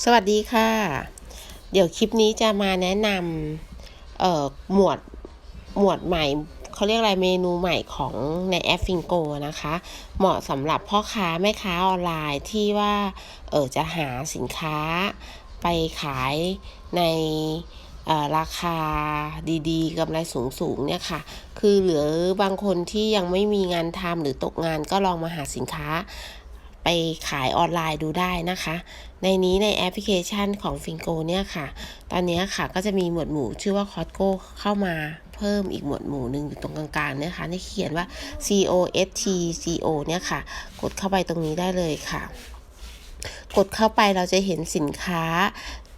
สวัสดีค่ะ เดี๋ยวคลิปนี้จะมาแนะนำเอ่อหมวดหมวดใหม่เขาเรียกอะไรเมนูใหม่ของในแอปฟิงโกนะคะ เหมาะสำหรับพ่อค้าแม่ค้าออนไลน์ที่ว่าเออจะหาสินค้าไปขายในราคาดีๆกำไรสูงๆเนี่ยค่ะ คือเหลือบางคนที่ยังไม่มีงานทำหรือตกงานก็ลองมาหาสินค้า ไปขายออนไลน์ดูได้นะคะ ในนี้ในแอปพลิเคชันของฟิงโกเนี่ยค่ะ ตอนนี้ค่ะก็จะมีหมวดหมู่ชื่อว่าคอ s โกเข้ามาเพิ่มอีกหมวดหมู่หนึ่งอยู่ตรงกลางๆเนี่ยค่ะที่เขียนว่า C O S T C O เนี่ยค่ะ กดเข้าไปตรงนี้ได้เลยค่ะ กดเข้าไปเราจะเห็นสินค้า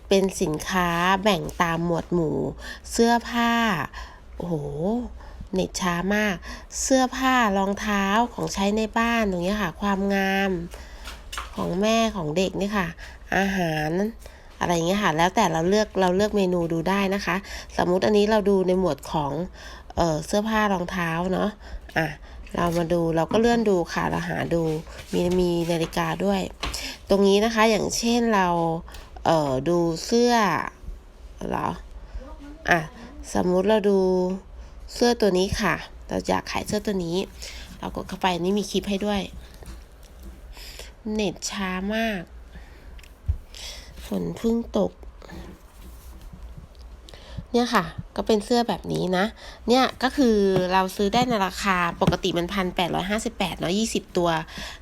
เป็นสินค้าแบ่งตามหมวดหมู่ เสื้อผ้า โอ้โห เน็ตช้ามาก เสื้อผ้ารองเท้าของใช้ในบ้านตรงนี้ค่ะ ความงามของแม่ของเด็กนี่ค่ะ อาหารอะไรอย่างเงี้ยค่ะ แล้วแต่เราเลือกเราเลือกเมนูดูได้นะคะ สมมุติอันนี้เราดูในหมวดของเอ่อเสื้อผ้ารองเท้าเนาะอะเรามาดูเราก็เลื่อนดูค่ะเราหาดูมีมีนาฬิกาด้วย ตรงนี้นะคะอย่างเช่นเราเอ่อดูเสื้อเหรออะสมมุติเราดู เสื้อตัวนี้ค่ะ เราอยากขายเสื้อตัวนี้ เรากดเข้าไปนี่มีคลิปให้ด้วย เน็ตช้ามาก ฝนเพิ่งตก เนี่ยค่ะ ก็เป็นเสื้อแบบนี้นะ เนี่ยก็คือเราซื้อได้ในราคาปกติมันพันแปดร้อยห้าสิบแปดเนาะยี่สิบตัว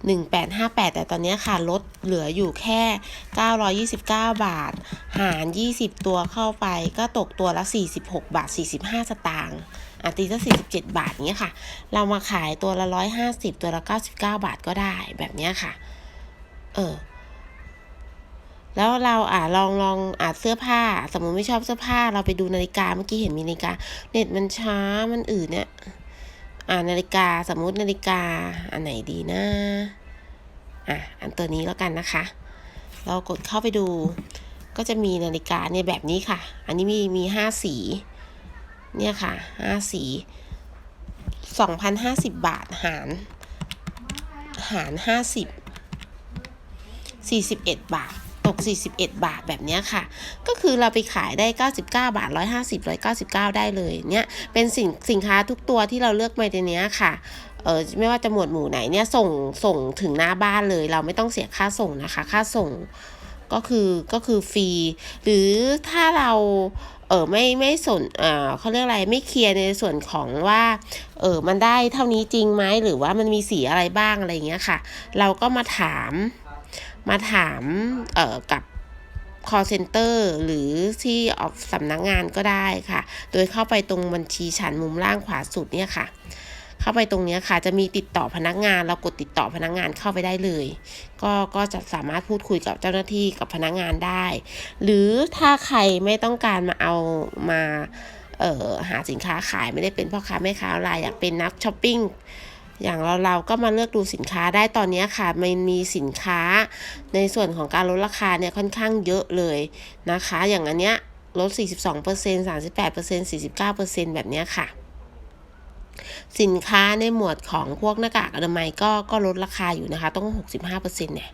หนึ่งแปดห้าแปดแต่ตอนนี้ค่ะลดเหลืออยู่แค่เก้าร้อยี่สิบเก้าบาท หารยี่สิบตัวเข้าไปก็ตกตัวละสี่สิบหกบาทสี่สิบห้าสตางค์ อะตีซะสี่สิบเจ็ดบาทเนี้ยค่ะ เรามาขายตัวละร้อยห้าสิบตัวละเก้าสิบเก้าบาทก็ได้แบบเนี้ยค่ะ เออ แล้วเราอ่าลองลองอ่าเสื้อผ้า สมมติไม่ชอบเสื้อผ้า เราไปดูนาฬิกาเมื่อกี้เห็นมีนาฬิกา เน็ตมันช้ามันอืดเนี่ย อ่านาฬิกาสมมุตินาฬิกา อันไหนดีนะอะอันตัวนี้แล้วกันนะคะ เรากดเข้าไปดูก็จะมีนาฬิกาเนี่ยแบบนี้ค่ะ อันนี้มีมีห้าสี เนี่ยค่ะห้าสีสองพันห้าสิบบาทหารหารห้าสิบ41บาทตก 41 บาทแบบนี้ค่ะ ก็คือเราไปขายได้ 99 บาท 150 199 ได้เลย เนี่ย เป็นสินสินค้าทุกตัวที่เราเลือกมาในนี้ค่ะ เออไม่ว่าจะหมวดหมู่ไหนเนี่ย ส่ง ส่งถึงหน้าบ้านเลย เราไม่ต้องเสียค่าส่งนะคะ ค่าส่ง ก็คือก็คือฟรี หรือถ้าเราเออไม่ไม่สนเออเขาเรียกอะไรไม่เคลียร์ในส่วนของว่าเออมันได้เท่านี้จริงไหมหรือว่ามันมีสีอะไรบ้างอะไรเงี้ยค่ะ เราก็มาถามมาถามเออกับ call center หรือที่ออฟสำนักงงานก็ได้ค่ะ โดยเข้าไปตรงบัญชีฉันมุมล่างขวาสุดเนี่ยค่ะ เข้าไปตรงนี้ค่ะ จะมีติดต่อพนักงาน เรากดติดต่อพนักงานเข้าไปได้เลย ก็ก็จะสามารถพูดคุยกับเจ้าหน้าที่กับพนักงานได้ หรือถ้าใครไม่ต้องการมาเอามาเอ่อหาสินค้าขายไม่ได้เป็นพ่อค้าแม่ค้าออนไลน์อยากเป็นนักช้อปปิ้งอย่างเราเราก็มาเลือกดูสินค้าได้ตอนนี้ค่ะ มันมีสินค้าในส่วนของการลดราคาเนี่ยค่อนข้างเยอะเลยนะคะ อย่างอันเนี้ยลด 42% 38% 49%แบบเนี้ยค่ะ สินค้าในหมวดของพวกหน้ากากอนามัยก็ก็ลดราคาอยู่นะคะ ต้อง 65%เนี่ย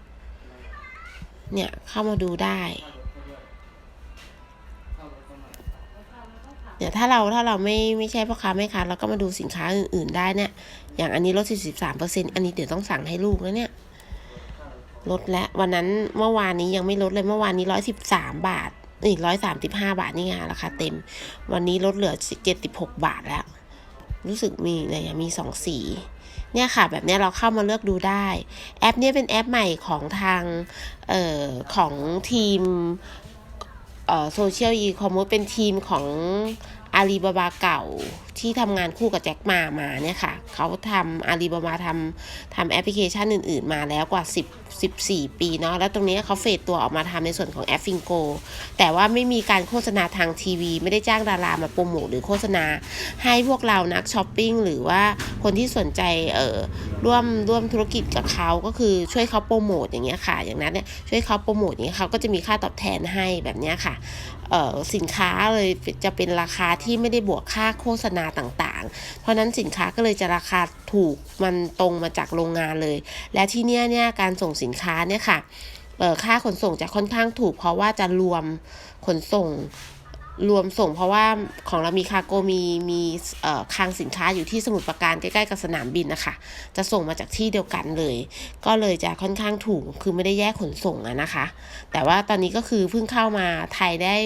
เนี่ยเข้ามาดูได้เนี่ยถ้าเราถ้าเราไม่ไม่ใช่พ่อค้าแม่ค้าเราก็มาดูสินค้าอื่น ๆ ได้เนี่ย อย่างอันนี้ลด 43%อันนี้เดี๋ยวต้องสั่งให้ลูกแล้วเนี่ยลดแล้ววันนั้นเมื่อวานนี้ยังไม่ลดเลยเมื่อวานนี้113บสามบาทนี่135บห้าบาทนี่ไงราคาเต็ม วันนี้ลดเหลือ76บาทแล้ว รู้สึกมีอะไรอะมีสองสี เนี่ยค่ะแบบเนี้ยเราเข้ามาเลือกดูได้ แอปนี้เป็นแอปใหม่ของทางออของทีมโซเชียลอีคอมเมิร์เป็นทีมของ อาลีบาบาเก่าที่ทำงานคู่กับแจ็คมามาเนี่ยค่ะเขาทำอาลีบาบาทำทำแอปพลิเคชันอื่น ๆ มาแล้วกว่า 10 14 ปีเนาะแล้วตรงนี้เขาเฟดตัวออกมาทำในส่วนของแอปฟิงโกแต่ว่าไม่มีการโฆษณาทางทีวี ไม่ได้จ้างดารามาโปรโมทหรือโฆษณา ให้พวกเรานักช้อปปิ้งหรือว่าคนที่สนใจเอ่อร่วมร่วมธุรกิจกับเขาก็คือช่วยเขาโปรโมทอย่างเงี้ยค่ะ อย่างนั้นเนี่ยช่วยเขาโปรโมทอย่างเงี้ยเขาก็จะมีค่าตอบแทนให้แบบเนี้ยค่ะเอ่อสินค้าเลยจะเป็นราคาที่ไม่ได้บวกค่าโฆษณาต่างๆ เพราะนั้นสินค้าก็เลยจะราคาถูกมันตรงมาจากโรงงานเลย และที่เนี้ยเนี่ยการส่งสินค้าเนี่ยค่ะเออค่าขนส่งจะค่อนข้างถูกเพราะว่าจะรวมขนส่ง รวมส่งเพราะว่าของเรามีคาโกมีมีคลังสินค้าอยู่ที่สมุทรปราการใกล้ๆกับสนามบินนะคะ จะส่งมาจากที่เดียวกันเลย ก็เลยจะค่อนข้างถูกคือไม่ได้แยกขนส่งอะนะคะ แต่ว่าตอนนี้ก็คือเพิ่งเข้ามาไทยได้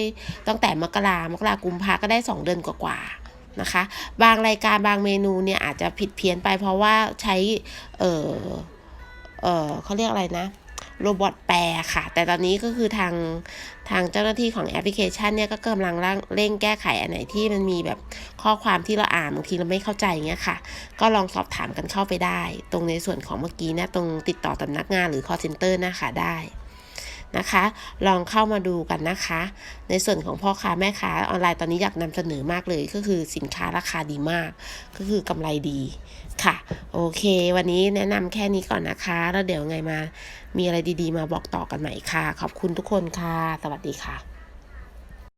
ตั้งแต่มกรามกรากุมภาก็ได้ 2 เดือนกว่าๆนะคะ บางรายการบางเมนูเนี่ยอาจจะผิดเพี้ยนไปเพราะว่าใช้เออเออเขาเรียกอะไรนะ โรบอทแปลค่ะ แต่ตอนนี้ก็คือทางทางเจ้าหน้าที่ของแอปพลิเคชันเนี่ยก็กำลังเร่งแก้ไขอันไหนที่มันมีแบบข้อความที่เราอ่านบางทีเราไม่เข้าใจเงี้ยค่ะ ก็ลองสอบถามกันเข้าไปได้ ตรงในส่วนของเมื่อกี้นะตรงติดต่อตำนักงานหรือ call center นะคะได้ นะคะ ลองเข้ามาดูกันนะคะ ในส่วนของพ่อค้าแม่ค้าออนไลน์ตอนนี้อยากนำเสนอมากเลย ก็คือสินค้าราคาดีมาก ก็คือกำไรดีค่ะ โอเค วันนี้แนะนำแค่นี้ก่อนนะคะ แล้วเดี๋ยวไงมา มีอะไรดีๆ มาบอกต่อกันใหม่ค่ะ ขอบคุณทุกคนค่ะ สวัสดีค่ะ